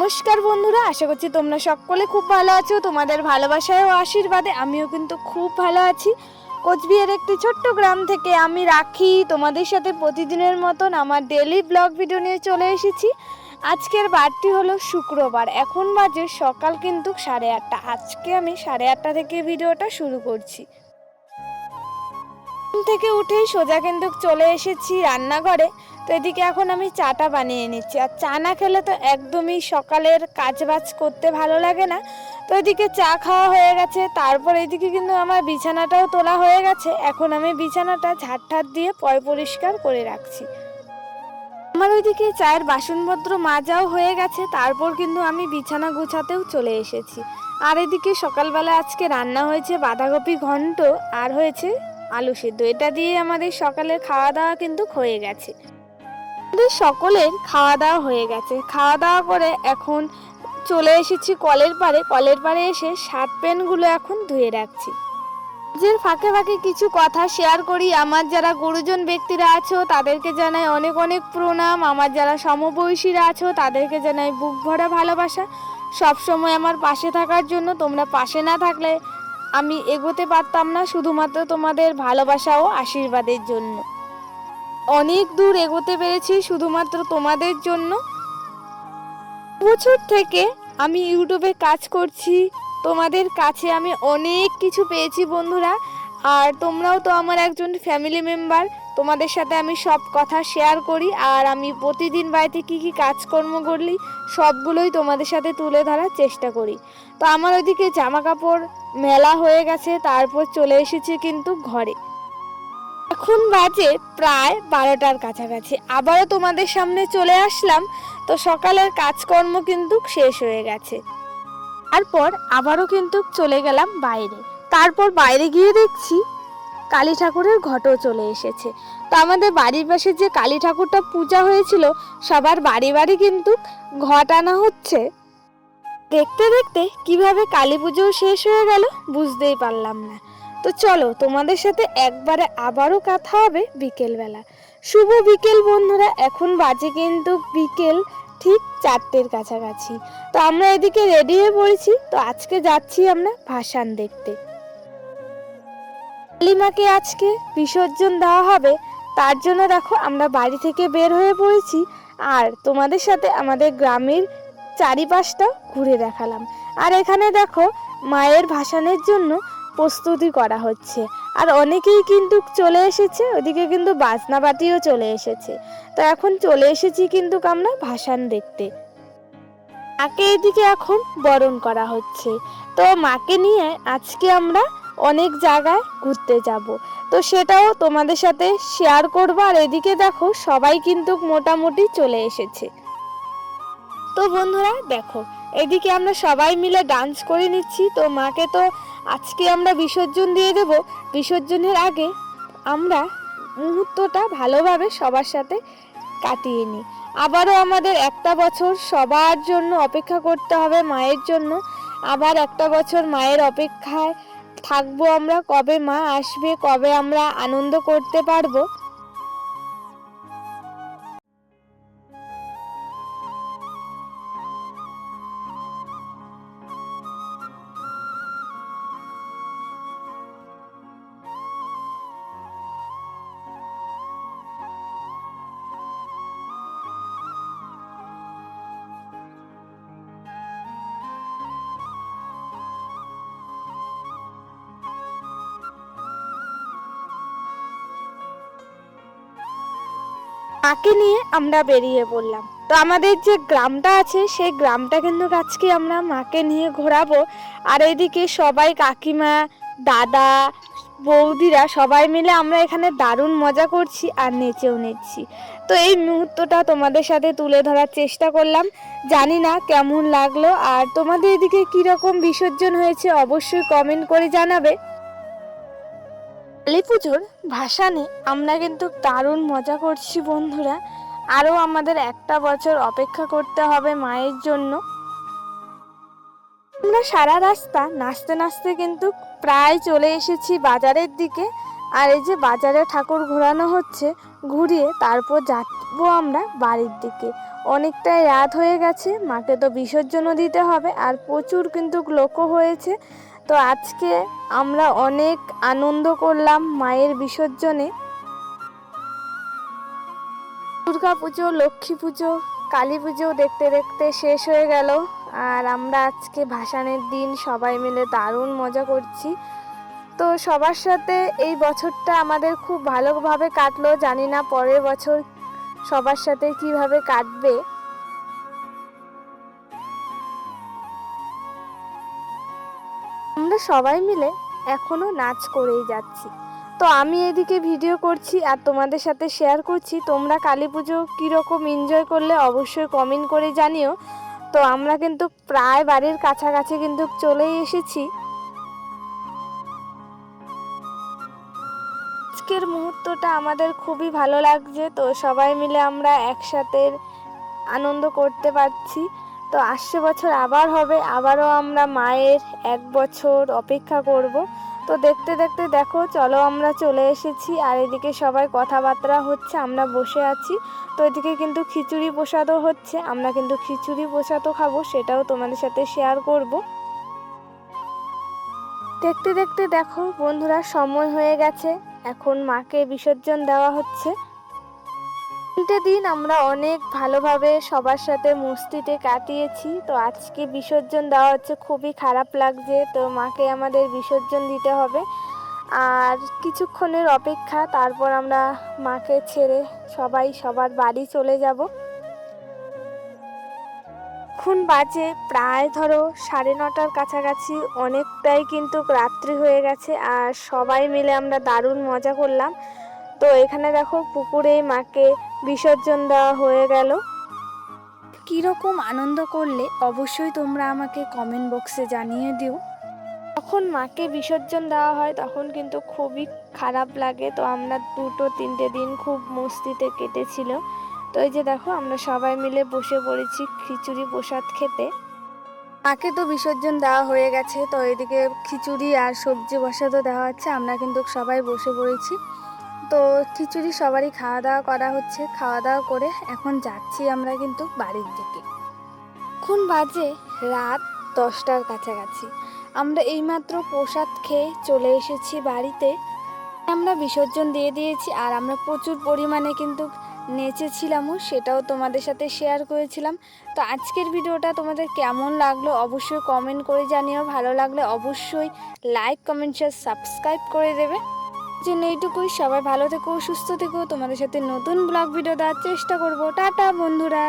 নমস্কার বন্ধুরা, আশা করছি তোমরা সকলে খুব ভালো আছো, তোমাদের ভালোবাসায় ও আশীর্বাদে। আমিও কিন্তু খুব ভালো আছি। কোচবিহার একটি ছোট্ট গ্রাম থেকে আমি রাখি। তোমাদের সাথে প্রতিদিনের মতন আমার ডেলি ব্লগ ভিডিও নিয়ে চলে এসেছি। আজকের বারটি হলো শুক্রবার। এখন বাজে সকাল কিন্তু সাড়ে আটটা। আজকে আমি সাড়ে আটটা থেকে ভিডিওটা শুরু করছি। থেকে উঠেই সোজা কিন্তু চলে এসেছি রান্নাঘরে। তো এদিকে এখন আমি চাটা বানিয়ে নিচ্ছি। আর চা না খেলে তো একদমই সকালের কাজ বাজ করতে ভালো লাগে না। তো এদিকে চা খাওয়া হয়ে গেছে। তারপর এদিকে কিন্তু আমার বিছানাটাও তোলা হয়ে গেছে। এখন আমি বিছানাটা ঝাড় ঠাট দিয়ে পয় পরিষ্কার করে রাখছি। আমার ওইদিকে চায়ের বাসনপত্র মাজাও হয়ে গেছে। তারপর কিন্তু আমি বিছানা গুছাতেও চলে এসেছি। আর এদিকে সকালবেলা আজকে রান্না হয়েছে বাঁধাকপি ঘন্ট। আর হয়েছে আলু সিদ্ধ। এটা দিয়ে আমাদের সকালের খাওয়া দাওয়া কিন্তু হয়ে গেছে। আমাদের সকলের খাওয়া দাওয়া হয়ে গেছে। খাওয়া দাওয়া করে এখন চলে এসেছি কলের পাড়ে। কলের পাড়ে এসে শার্ট প্যান্টগুলো এখন ধুয়ে রাখছি। যে ফাঁকে ফাঁকে কিছু কথা শেয়ার করি। আমার যারা গুরুজন ব্যক্তিরা আছো, তাদেরকে জানাই অনেক অনেক প্রণাম। আমার যারা সমবয়সীরা আছো, তাদেরকে জানাই বুক ভরা ভালোবাসা। সব সময় আমার পাশে থাকার জন্য। তোমরা পাশে না থাকলে আমি এগোতে পারতাম না শুধুমাত্র তোমাদের ভালোবাসা ও আশীর্বাদের জন্য। অনেক দূর এগোতে পেরেছি শুধুমাত্র তোমাদের জন্য। বছর থেকে আমি ইউটিউবে কাজ করছি, তোমাদের কাছে আমি অনেক কিছু পেয়েছি বন্ধুরা। আর তোমরাও তো আমার একজন ফ্যামিলি মেম্বার তোমাদের সাথে আমি সব কথা শেয়ার করি। আর আমি প্রতিদিন বাড়িতে কি কি কাজকর্ম করলি, সবগুলোই তোমাদের সাথে তুলে ধরার চেষ্টা করি। তো আমার ওইদিকে জামা কাপড় মেলা হয়ে গেছে, তারপর চলে এসেছি কিন্তু ঘরে। এখন বাজে প্রায় বারোটার কাছাকাছি। আবারও তোমাদের সামনে চলে আসলাম, তো সকালের কাজকর্ম কিন্তু শেষ হয়ে গেছে। তারপর আবারও কিন্তু চলে গেলাম বাইরে। তারপর বাইরে গিয়ে দেখছি কালী ঠাকুরের ঘটও চলে এসেছে। তো আমাদের বাড়ির পাশে যে কালী ঠাকুরটা পূজা হয়েছিল, সবার বাড়ি বাড়ি কিন্তু ঘট আনা হচ্ছে। দেখতে দেখতে কীভাবে কালী পুজো শেষ হয়ে গেল বুঝতেই পারলাম না। তো চলো তোমাদের সাথে একবারে আবারও কথা হবে বিকেলবেলা। শুভ বিকেল বন্ধুরা, এখন বাজে কিন্তু বিকেল ঠিক চারটের কাছাকাছি। তো আমরা এদিকে রেডি হয়ে পড়েছি, তো আজকে যাচ্ছি আমরা ভাসান দেখতে। কালিমাকে আজকে বিসর্জন দেওয়া হবে, তার জন্য দেখো আমরা বাড়ি থেকে বের হয়ে পড়েছি। আর তোমাদের সাথে আমাদের গ্রামের চারিপাশটা ঘুরে দেখালাম। আর এখানে দেখো, মায়ের ভাসানের জন্য প্রস্তুতি করা হচ্ছে। আর অনেকেই কিন্তু চলে এসেছে, ওদিকে কিন্তু বাজনা বাটিও চলে এসেছে। তো এখন চলে এসেছি কিন্তু আমরা ভাসান দেখতে। মাকে এদিকে এখন বরণ করা হচ্ছে। তো মাকে নিয়ে আজকে আমরা অনেক জায়গায় ঘুরতে যাব। তো সেটাও তোমাদের সাথে শেয়ার করব। আর এদিকে দেখো, সবাই কিন্তু মোটামুটি চলে এসেছে। তো বন্ধুরা, দেখো, এদিকে আমরা সবাই মিলে ডান্স করে নিচ্ছি। তো মাকে তো আজকে আমরা বিসর্জন দিয়ে দেব। বিসর্জনের আগে আমরা মুহূর্তটা ভালোভাবে সবার সাথে কাটিয়ে নিই। আবারও আমাদের একটা বছর সবার জন্য অপেক্ষা করতে হবে মায়ের জন্য। আবার একটা বছর মায়ের অপেক্ষায় থাকব আমরা, কবে মা আসবে, কবে আমরা আনন্দ করতে পারব। মাকে নিয়ে আমরা বেরিয়ে পড়লাম। তো আমাদের যে গ্রামটা আছে, সেই গ্রামটা কিন্তু আজকে আমরা মাকে নিয়ে ঘোরাবো। আর এদিকে সবাই কাকিমা, দাদা, বৌদিরা সবাই মিলে আমরা এখানে দারুণ মজা করছি আর নেচেও নিচ্ছি। তো এই মুহূর্তটা তোমাদের সাথে তুলে ধরার চেষ্টা করলাম। জানি না কেমন লাগল। আর তোমাদের এদিকে কীরকম বিসর্জন হয়েছে অবশ্যই কমেন্ট করে জানাবে। কালী পুজোর ভাসানে আমরা কিন্তু দারুণ মজা করছি বন্ধুরা। আরও আমাদের একটা বছর অপেক্ষা করতে হবে মায়ের জন্য। আমরা সারা রাস্তা নাচতে নাচতে কিন্তু প্রায় চলে এসেছি বাজারের দিকে। আর এই যে বাজারে ঠাকুর ঘোরানো হচ্ছে, ঘুরিয়ে তারপর যাব আমরা বাড়ির দিকে। অনেকটাই রাত হয়ে গেছে, মাকে তো বিসর্জনও দিতে হবে। আর প্রচুর কিন্তু লোকও হয়েছে। তো আজকে আমরা অনেক আনন্দ করলাম মায়ের বিসর্জনে। দুর্গা পুজো, লক্ষ্মী পুজো, কালী পুজো দেখতে দেখতে শেষ হয়ে গেল। আর আমরা আজকে ভাসানের দিন, সবাই মিলে দারুণ মজা করছি। তো সবার সাথে এই বছরটা আমাদের খুব ভালোভাবে কাটলো। জানি না পরের বছর সবার সাথে কীভাবে কাটবে। সবাই মিলে এখনও নাচ করেই যাচ্ছি। তো আমি এদিকে ভিডিও করছি আর তোমাদের সাথে শেয়ার করছি। তোমরা কালী পুজো কীরকম এনজয় করলে অবশ্যই কমেন্ট করে জানিও। তো আমরা কিন্তু প্রায় বাড়ির কাছাকাছি কিন্তু চলেই এসেছি। আজকের মুহূর্তটা আমাদের খুবই ভালো লাগছে। তো সবাই মিলে আমরা একসাথে আনন্দ করতে পারছি। তো আসছে বছর আবার হবে, আবারও আমরা মায়ের এক বছর অপেক্ষা করব। তো দেখতে দেখতে দেখো, চলো আমরা চলে এসেছি আর এদিকে সবাই কথাবার্তা হচ্ছে, আমরা বসে আছি। তো এদিকে কিন্তু খিচুড়ি প্রসাদও হচ্ছে, আমরা কিন্তু খিচুড়ি প্রসাদও খাব, সেটাও তোমাদের সাথে শেয়ার করব। দেখতে দেখতে দেখো, বন্ধুরা, সময় হয়ে গেছে, এখন মাকে বিসর্জন দেওয়া হচ্ছে। তিনটে দিন আমরা অনেক ভালোভাবে সবার সাথে মস্তিতে কাটিয়েছি। তো আজকে বিসর্জন দেওয়া হচ্ছে, খুবই খারাপ লাগছে। তো মাকে আমাদের বিসর্জন দিতে হবে। আর কিছুক্ষণের অপেক্ষা, তারপর আমরা মাকে ছেড়ে সবাই সবার বাড়ি চলে যাব। এখন বাজে প্রায় ধরো সাড়ে নটার কাছাকাছি। অনেকটাই কিন্তু রাত্রি হয়ে গেছে, আর সবাই মিলে আমরা দারুণ মজা করলাম। তো এখানে দেখো পুকুরে মাকে বিসর্জন দেওয়া হয়ে গেল। কীরকম আনন্দ করলে অবশ্যই তোমরা আমাকে কমেন্ট বক্সে জানিয়ে দিও। যখন মাকে বিসর্জন দেওয়া হয় তখন কিন্তু খুবই খারাপ লাগে। তো আমরা দুটো তিনটে দিন খুব মস্তিতে কেটেছিল। তো এই যে দেখো আমরা সবাই মিলে বসে পড়েছি খিচুড়ি প্রসাদ খেতে। মাকে তো বিসর্জন দেওয়া হয়ে গেছে তো এদিকে খিচুড়ি আর সবজি বসাতো দেওয়া হচ্ছে। আমরা কিন্তু সবাই বসে পড়েছি। তো খিচুড়ি সবারই খাওয়া দাওয়া করা হচ্ছে। খাওয়া দাওয়া করে এখন যাচ্ছি আমরা কিন্তু বাড়ির দিকে। এখন বাজে রাত দশটার কাছাকাছি। আমরা এইমাত্র প্রসাদ খেয়ে চলে এসেছি বাড়িতে। আমরা বিসর্জন দিয়ে দিয়েছি আর আমরা প্রচুর পরিমাণে কিন্তু নেচেছিলামও, সেটাও তোমাদের সাথে শেয়ার করেছিলাম। তো আজকের ভিডিওটা তোমাদের কেমন লাগল অবশ্যই কমেন্ট করে জানিও। ভালো লাগলে অবশ্যই লাইক কমেন্ট শেয়ার সাবস্ক্রাইব করে দেবে। জন্য এইটুকুই। সবাই ভালো থেকো, সুস্থ থেকো। তোমাদের সাথে নতুন ব্লগ ভিডিও দেওয়ার চেষ্টা করব। টাটা, বন্ধুরা।